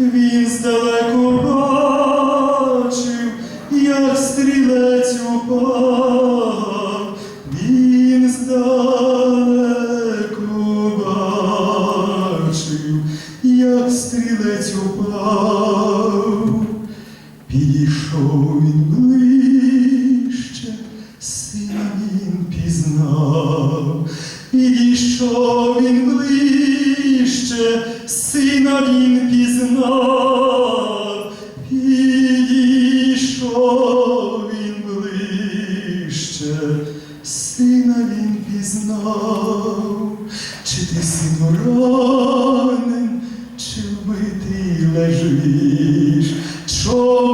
він здалеку бачив, як стрілець упав, він здалеку бачив, як стрілець упав, підійшов він ближче, ближче, сина він пізнав, підійшов він ближче, сина він пізнав, чи ти син ранен, чи вбитий лежиш, чом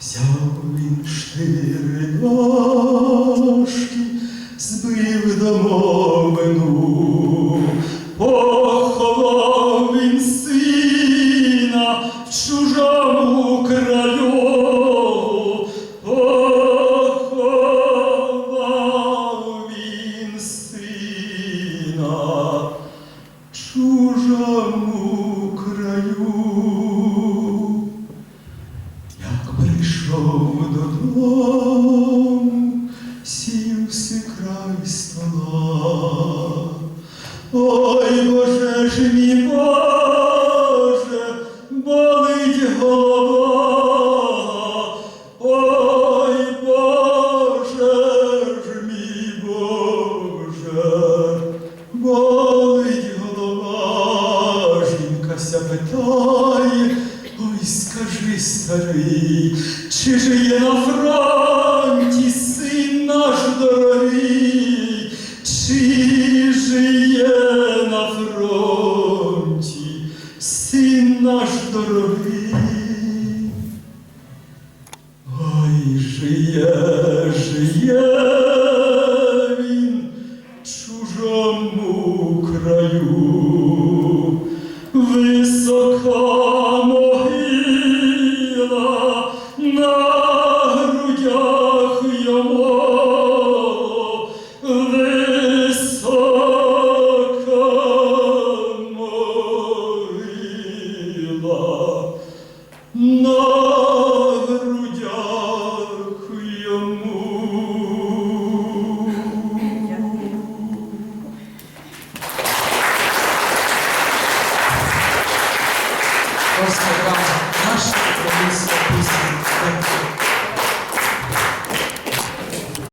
Взяв він штири прийшов додому, сів си край стола. Ой, Боже ж мій Боже, болить голова. Ой, Боже ж мій Боже, болить голова. Жінка ся питає, ой, скажи, старий, чи жиє на фронті син наш дорогий, чи жиє на фронті син наш дорогий? Ой, жиє, жиє він чужому краю, на вам наша комісія пісня.